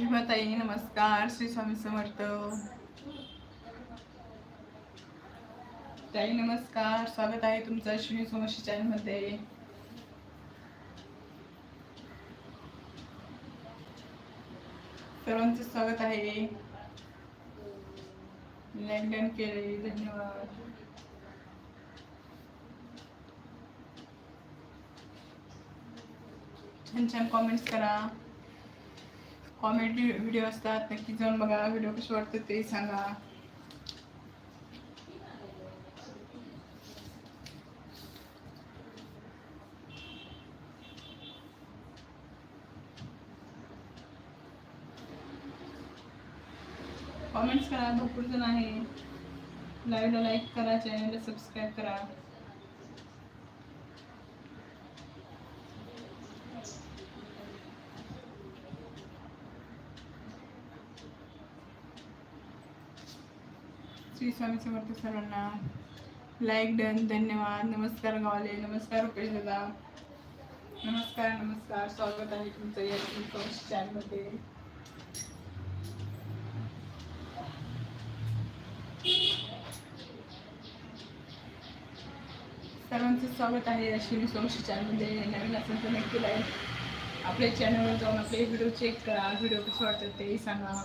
भीमाताई नमस्कार. श्री स्वामी समर्थ. ताई नमस्कार. स्वागत आहे तुमचं अश्विनी सोमशी चॅनलमध्ये. सर्वांचं स्वागत आहे. लँडन केले धन्यवाद. छान छान कॉमेंट्स करा. कॉमेडी व्हिडिओ असतात नक्की जाऊन बघा व्हिडिओ कसे वाटतात ते सांगा. कॉमेंट्स करा भरपूर जण आहे. लाईव्हला लाईक करा चॅनलला सबस्क्राईब करा श्री स्वामी समर्थ सर्वांना लाईक डन धन्यवाद. नमस्कार गावाले नमस्कार रुपेश दादा. नमस्कार नमस्कार. स्वागत आहे तुमचं या चॅनलमध्ये सर्वांचं स्वागत आहे अश्विनी सोमशी चॅनलमध्ये नवीन असेल तर नक्की लाईक आपल्या चॅनलवर जाऊन आपले व्हिडिओ चेक करा. व्हिडिओ कसे वाटतात तेही सांगा.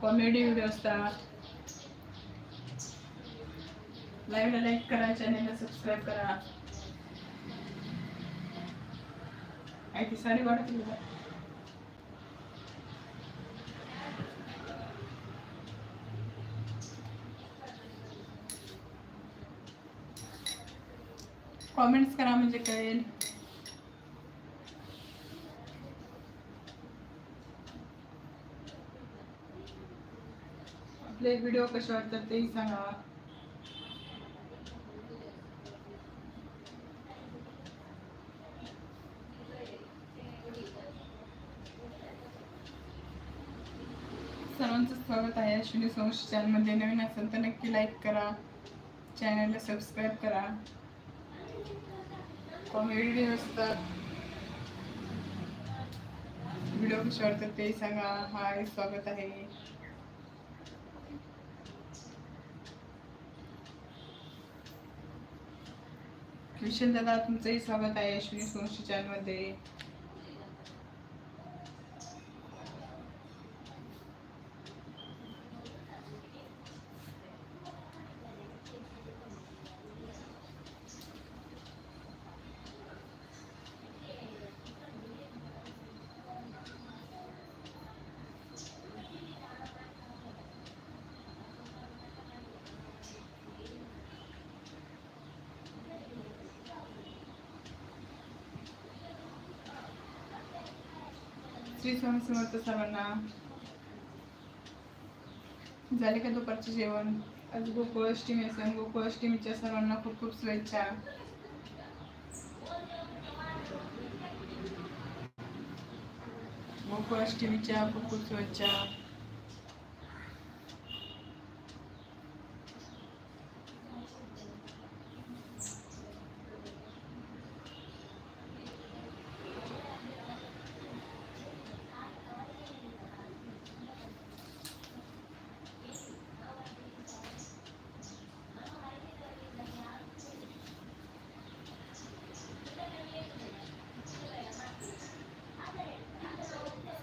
कॉमेडी व्हिडिओ असतात. लाईव्हला लाईक करा चॅनेलला सबस्क्राईब करा. आय ती साडी वाटत कॉमेंट्स करा म्हणजे कळेल. आपले व्हिडिओ कसे वाटतात तेही सांगा. सर्वांचं स्वागत आहे. अश्विनी सोमशी चॅनलमध्ये नवीन असेल तर नक्की लाईक करा. चॅनलला सबस्क्राईब करा. कॉमेडी असतात. व्हिडिओ कसे वाटतात ते सांगा. हाय स्वागत आहे. विशाल दादा तुमचंही स्वागत आहे अश्विनी सोमशी चॅनलमध्ये. श्री स्वामी समर्थ सर्वांना झाले का दुपारचे जेवण? आज गोकुळाष्टमी असेल गोकुळाष्टमीच्या सर्वांना खूप खूप शुभेच्छा. गोकुळाष्टमीच्या खूप खूप शुभेच्छा.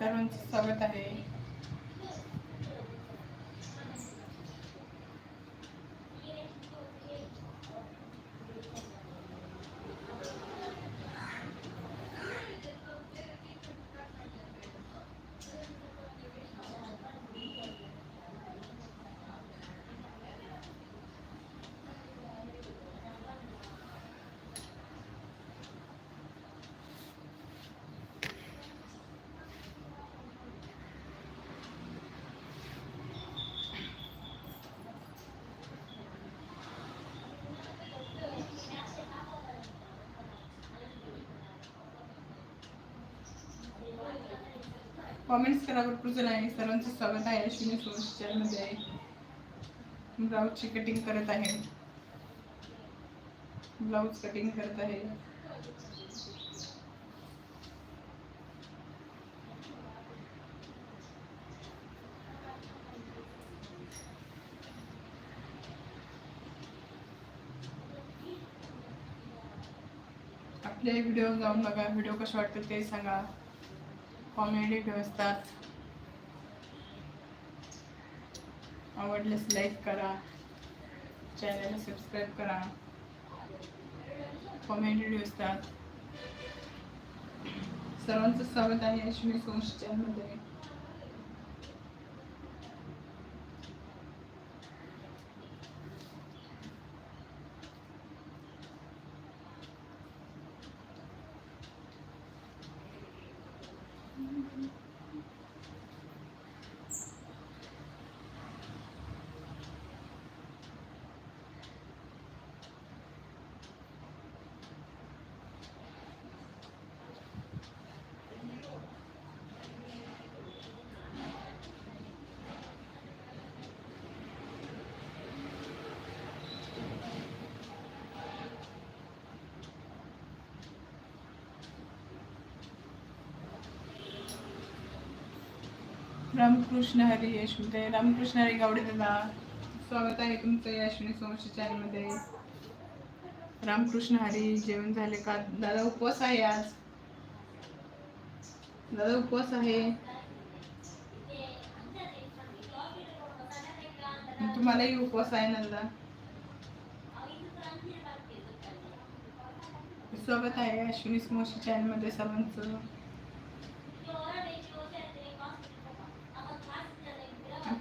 सर्वांचं स्वागत आहे कॉमेंट्स करा भरपूर जण आहे. सर्वांचं स्वागत आहे. अश्विनी सोर्स चॅनलमध्ये आहे. ब्लाऊजची कटिंग करत आहे. ब्लाऊज कटिंग करत आहे. आपले व्हिडिओ जाऊन बघा. व्हिडिओ कसे वाटतात ते सांगा. कॉमेडी व्हिडिओ असतात आवडल्यास लाईक करा चॅनलला सबस्क्राईब करा. कॉमेडी असतात सर्वांचं स्वागत आहे अश्विनी सोंश चॅनलमध्ये Mm-hmm. रामकृष्ण हरी यशमध्ये रामकृष्ण हरी गावडे दादा स्वागत आहे तुमचं या अश्विनी सोमशी चॅनलमध्ये. रामकृष्ण हरी जेवण झाले का? दादा उपवास आहे आज. दादा उपवास आहे. तुम्हालाही उपवास आहे नंदा. स्वागत आहे अश्विनी समोशी चॅनलमध्ये सर्वांचं.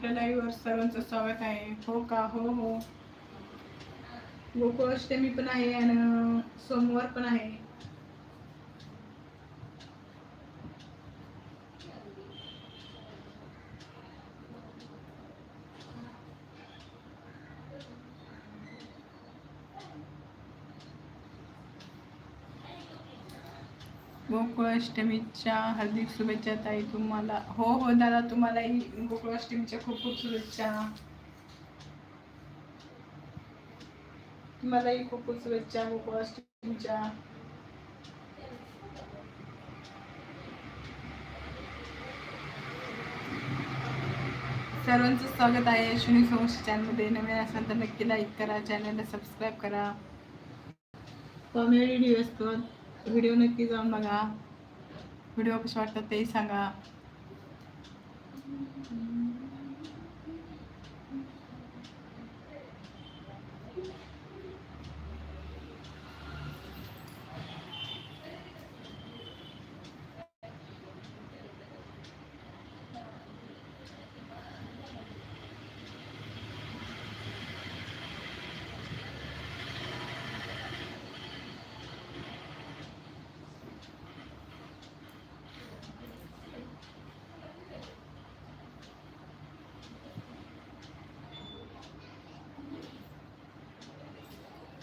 आपल्या लाईव्हवर सर्वांचं स्वागत आहे. हो का? हो हो. गोकुळाष्टमी पण आहे आणि सोमवार पण आहे. गोकुळाष्टमीच्या हार्दिक शुभेच्छा ताई तुम्हाला. हो हो दादा तुम्हालाही गोकुळाष्टमीच्या खूप खूप शुभेच्छा. तुम्हालाही खूप खूप शुभेच्छा गोकुळाष्टमीच्या. सर्वांचं स्वागत आहे अश्विनी सोमशी चॅनलमध्ये. नवीन असाल तर नक्की लाईक करा चॅनलला सबस्क्राईब करा. कॉमेडी व्हिडिओ व्हिडिओ नक्की जाऊन बघा. व्हिडिओ कसे वाटतात तेही सांगा.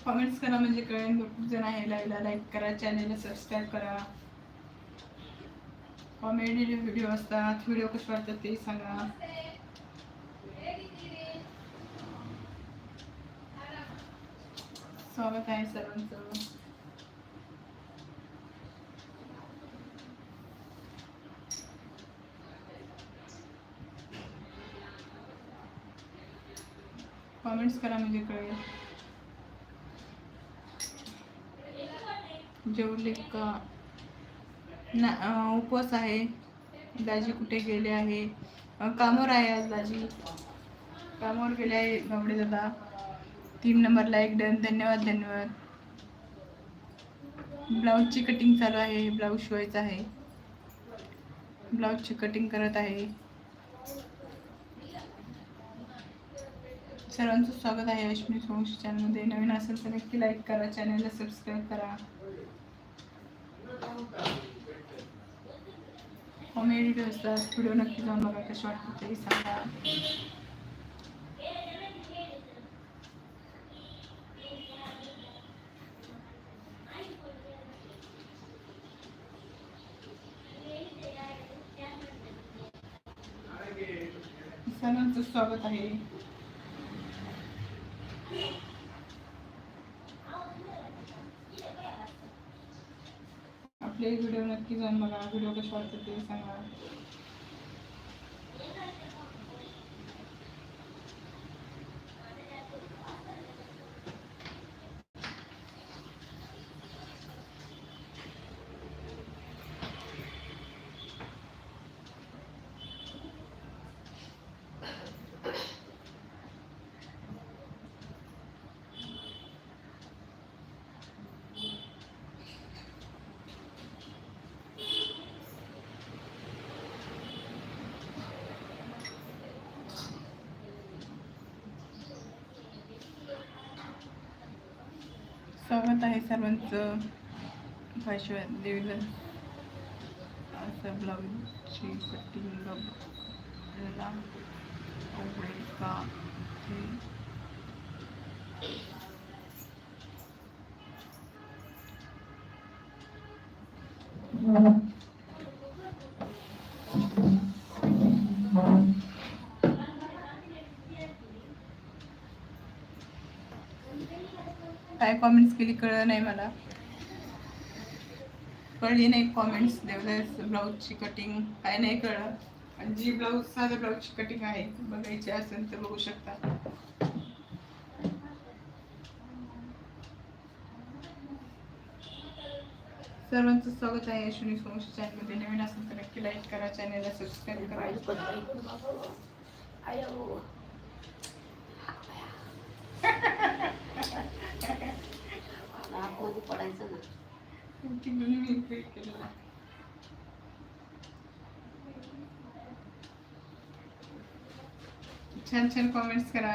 कमेंट्स करा म्हणजे कळेल. भरपूर जण आहे लाईव्हला लाईक करा चॅनेलला सबस्क्राईब करा. कॉमेडी व्हिडिओ असतात. व्हिडिओ कसे वाटतात ते सांगा. स्वागत आहे सर्वांचं. कमेंट्स करा म्हणजे कळेल. जेवले का ना उपवास आहे दाजी कुठे गेले आहे? कामावर आहे आज दाजी. कामावर गेले आहे गावडे दादा. तीन नंबरला एक डन धन्यवाद धन्यवाद. ब्लाऊजची कटिंग चालू आहे ब्लाऊज शिवायचं आहे. ब्लाऊजची कटिंग करत आहे. सर्वांचं स्वागत आहे अश्विनी सोमशी चॅनलमध्ये नवीन असेल तर नक्की लाईक करा चॅनलला सबस्क्राईब करा. कॉमेडी व्हिडिओ असतात व्हिडिओ नक्की जाऊन बघा कसे वाटतात ते सांगा सर्वांचं स्वागत व्हिडिओ नक्की जाऊन बघा. व्हिडिओ कसे वाटतात ते सांगा. स्वागत आहे सर्वांचं भाषा देवीला असं ब्लाऊजची कटिंग आपल्याला आवडेल का ते Thank you. कॉमेंट्स केली कळलं नाही मला कळली नाही कॉमेंट्स देवदास ब्लाऊजची कटिंग काय नाही कळलं आणि जी ब्लाऊज साधं ब्लाऊजची कटिंग आहे बघायची असेल तर बघू शकता सर्वांचं स्वागत आहे अश्विनी सोमशी चॅनलमध्ये नवीन असेल तर नक्की लाईक करा चॅनलला सबस्क्राईब करा आतमध्ये पडायचं ना ती मुली मी create केलेलं आहे. छान छान कॉमेंट्स करा.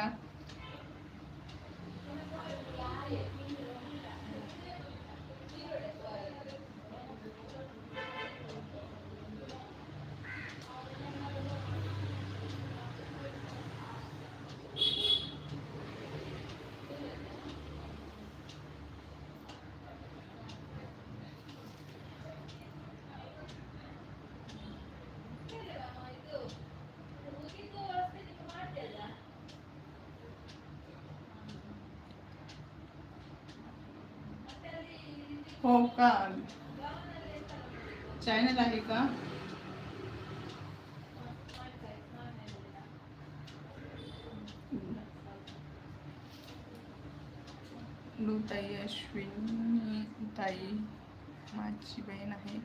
हो का? चॅनल आहे का? ताई अश्विनी ताई माझी बहीण आहे.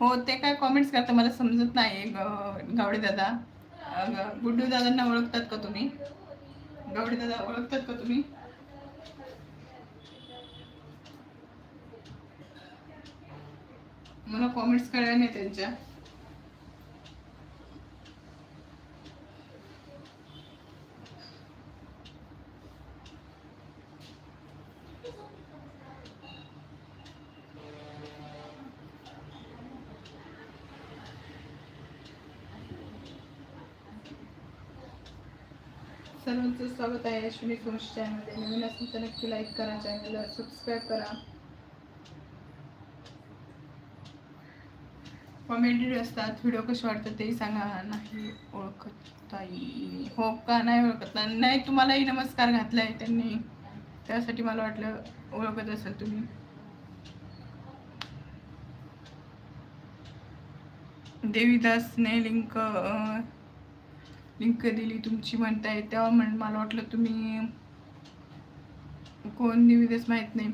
हो ते काय कॉमेंट्स करता मला समजत नाही ग- गावडे दादा. गुड्डू दादांना ओळखतात का तुम्ही? गावडे दादा ओळखतात का तुम्ही? मला कॉमेंट्स कळल्या नाही त्यांच्या. सर्वांचं स्वागत आहे अश्विनी फोन्स चॅनलमध्ये नवीन असेल तर नक्की लाईक करा चॅनलला सबस्क्राईब करा. कॉमेडी असतात व्हिडिओ कसे वाटतात तेही सांगा. नाही ओळखत ताई हो का? नाही ओळखत. नाही नाही तुम्हालाही नमस्कार घातलाय त्यांनी. त्यासाठी मला वाटलं ओळखत असाल तुम्ही. देवीदासने लिंक लिंक दिली तुमची म्हणताय. तेव्हा म्हण मला वाटलं तुम्ही कोण? देवीदास माहीत नाही.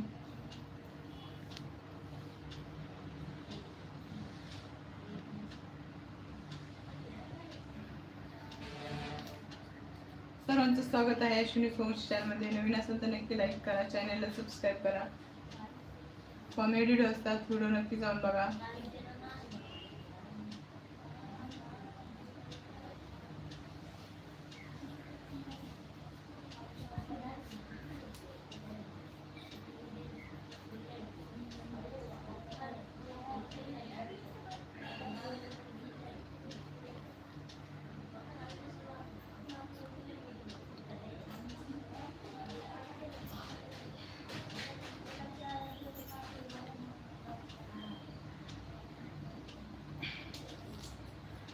सर्वांचं स्वागत आहे अश्विनी सोमश चॅनलमध्ये नवीन असेल तर नक्की लाईक करा चॅनलला सबस्क्राईब करा. कॉमेडी व्हिडिओ असतात व्हिडिओ नक्की जाऊन बघा.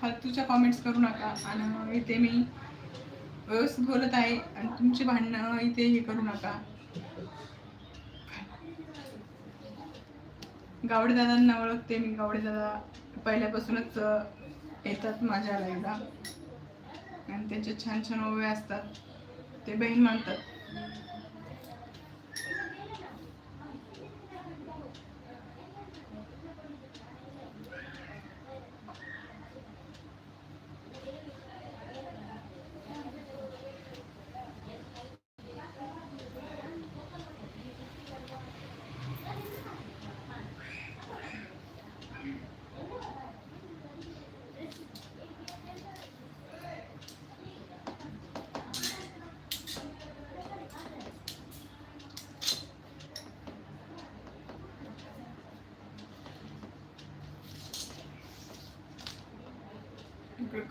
फालतूच्या कॉमेंट्स करू नका. आणि इथे मी व्यवस्थित बोलत आहे. आणि तुमची भांडणं इथे हे करू नका. गावडे दादांना ओळखते मी. गावडे दादा पहिल्यापासूनच येतात माझ्या लाईव्हला आणि त्यांचे छान छान ओवे असतात. ते बहीण मानतात.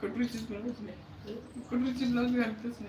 कटरूचीच ब्लाऊज नाही कटरूची ब्लाऊज घालतच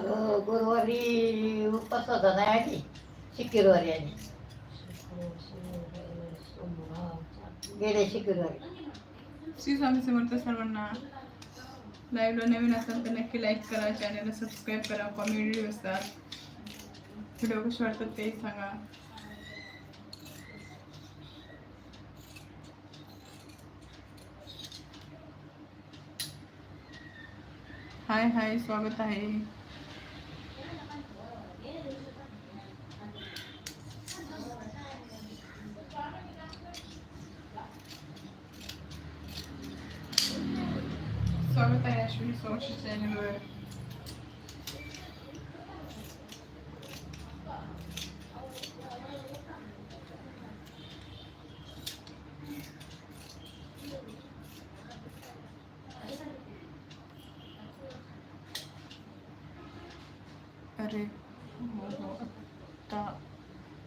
अगं गुरुवारी उपास होता गेले श्री स्वामी समर्थ सर्वांना लाईव्हला नवीन असाल तर नक्की लाईक करा चॅनलला सबस्क्राईब करा कॉमेडी असतात व्हिडिओ कसे वाटतात सांगा हाय हाय स्वागत आहे स्वागत आहे अश्विनी सोमशी चॅनलवर अरे हो हो आत्ता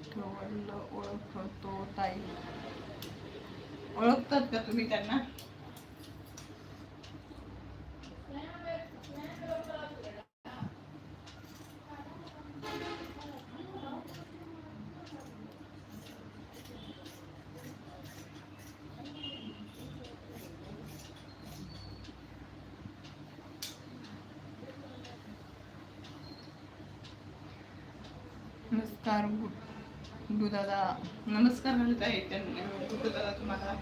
ठेवलं ओळखतो ताई ओळखतात का तुम्ही त्यांना नमस्कार गुड्डू दादा नमस्कार म्हणत आहे त्यांना गुड्डू दादा तुम्हाला.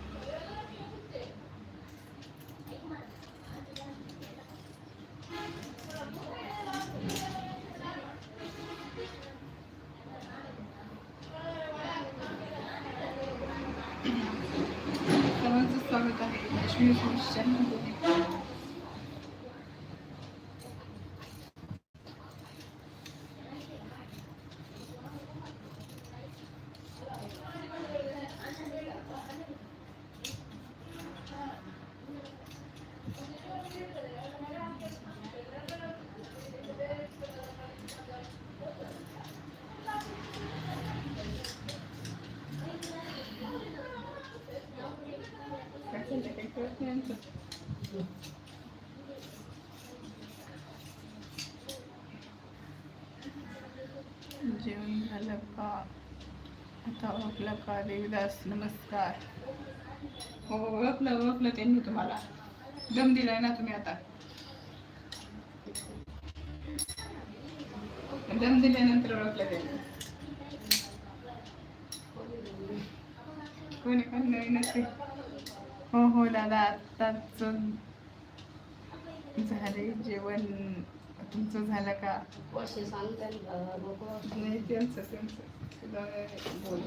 सर्वांचं स्वागत आहे. लक्ष्मी चॅनलमध्ये. जेवण झालं का आता ओळखलं का देवीदास नमस्कार हो ओळखलं ओळखलं त्यांनी तुम्हाला दम दिलाय ना तुम्ही आता दम दिल्यानंतर ओळखलं त्यांनी कोणी कोणी नवीन असते हो हो दादा आत्ताच झाले जेवण तुमचं झालं का? वर्षे सांगतात नाही त्यांचं त्यांचं. बोल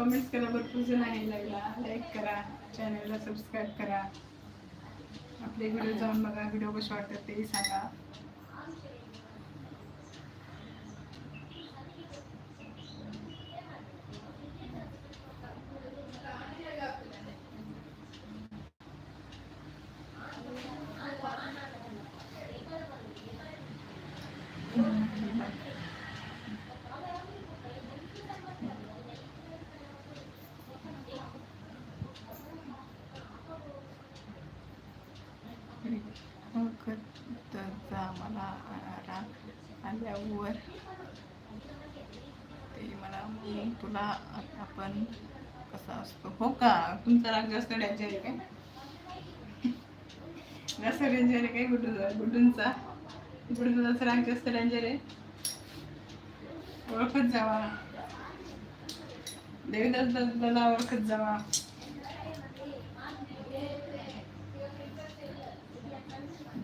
कमेंट्स करा भरपूर जण आहे लागला लाईक करा चॅनलला सबस्क्राईब करा. आपले व्हिडिओ जाऊन बघा व्हिडिओ कसे वाटतात तेही सांगा. ओळखतचा मला राग आल्यावर ते मला तुला आपण कसा असतो हो का तुमचा राग जास्त डेंजर आहे काय जास्त डेंजर आहे काय गुड्डू गुड्डूंचा गुड्डूचा राग जास्त डेंजर आहे ओळखत जावा देवीदास दादाला ओळखत जावा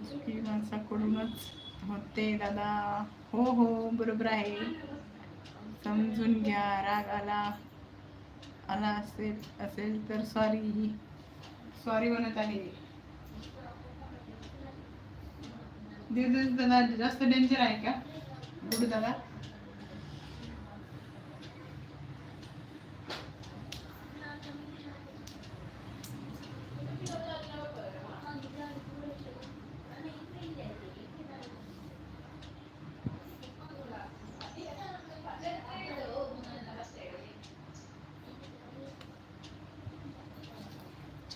चुकी माणसाकडूनच होते दादा. हो हो बरोबर आहे. समजून घ्या राग आला आला असेल असेल तर सॉरी सॉरी म्हणत आहे. दिवस दादा जास्त डेंजर आहे का? गुड दादा?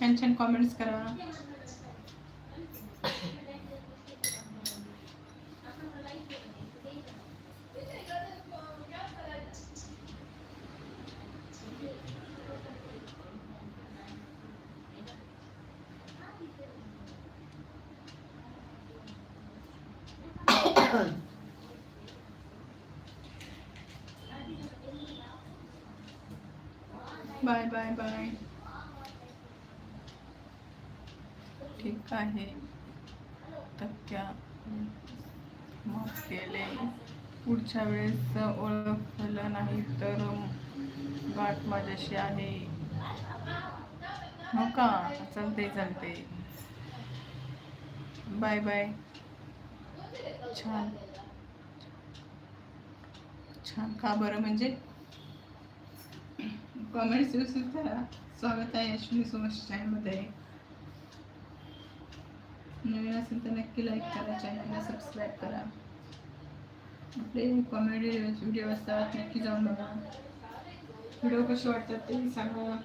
छान छान कॉमेंट्स करा. बाय बाय बाय आहे. तक्क्या माफ केले. पुढच्या वेळेस ओळखलं नाही तर गाठ माझ्याशी आहे. हो का? चालते चालते बाय बाय. छान. छान. का बरं म्हणजे? कॉमेंट्स व्यवस्थित करा स्वागत आहे अश्विनी सोमश चॅनलमध्ये नवीन असेल तर नक्की लाईक करा चॅनलला सबस्क्राईब करा. आपले कॉमेडी व्हिडिओ असतात नक्की जाऊन बघा. व्हिडिओ कसे वाटतात ते सांगा.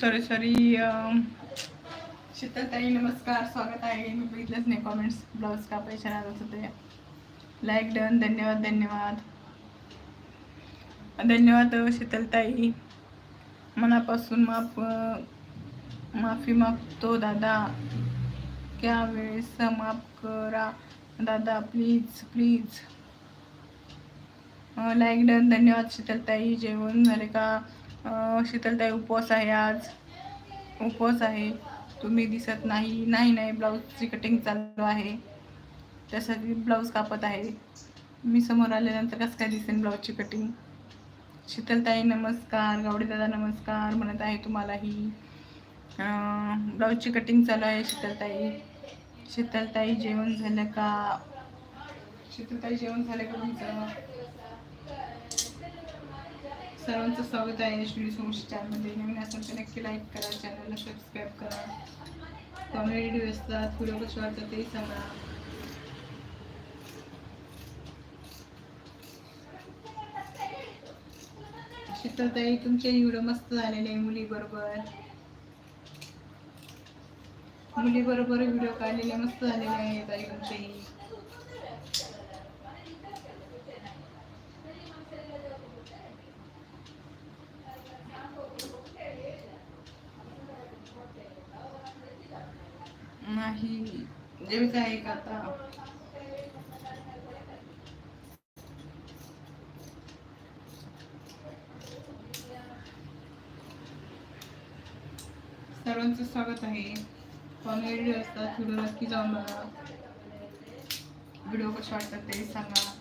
सॉरी सॉरी um, शीतलताई नमस्कार स्वागत आहे. मी बघितलंच नाही कॉमेंट्स ब्लाऊज कापायच्या नादात होते लाईक डन धन्यवाद धन्यवाद. धन्यवाद शीतलताई. मनापासून माफ माफी मागतो दादा. क्या वेळेस माफ करा. दादा प्लीज प्लीज लाईक डन धन्यवाद शीतलताई. जेवण झाले का? शीतलताई उपवास आहे आज. उपवास आहे. तुम्ही दिसत नाही. नाही नाही ब्लाऊजची कटिंग चालू आहे. त्यासाठी ब्लाऊज कापत आहे. मी समोर आल्यानंतर कसं काय दिसेल ब्लाऊजची कटिंग शीतलताई नमस्कार. गावडेदादा नमस्कार. म्हणत आहे तुम्हालाही. ब्लाऊजची कटिंग चालू आहे शीतलताई. शीतलताई जेवण झालं का? शीतलताई जेवण झालं का तुमचं? सर्वांचं स्वागत आहे श्री सोमशी चॅनलमध्ये. नवीन असेल तर नक्की लाईक करा चॅनलला सबस्क्राईब करा. कॉमेडी व्हिडिओ असतात व्हिडिओ कसे वाटतात तेही सांगा. शीतलताई तुमचे व्हिडिओ मस्त झालेले मुलीबरोबर. मुलीबरोबर व्हिडिओ काढलेले मस्त झालेले आहेत आई तुमचेही. नाही. जेवायचं आहे का आता. सर्वांचं स्वागत आहे. कॉमेडी असतात. व्हिडिओ नक्की जाऊन बघा. व्हिडिओ कसे वाटतात ते सांगा.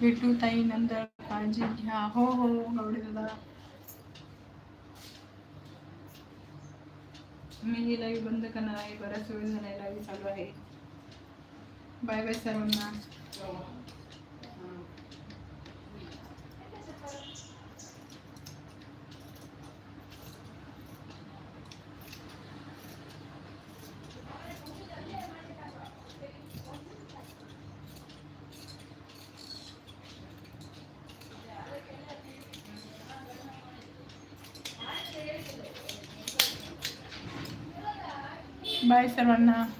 भेटू ताई नंतर काळजी घ्या. हो हो गवडे दादा मी ही लाईव्ह बंद करणार आहे. बराच वेळ झालाय. लाईव्ह चालू आहे. बाय बाय सर्वांना. बाय सर्वांना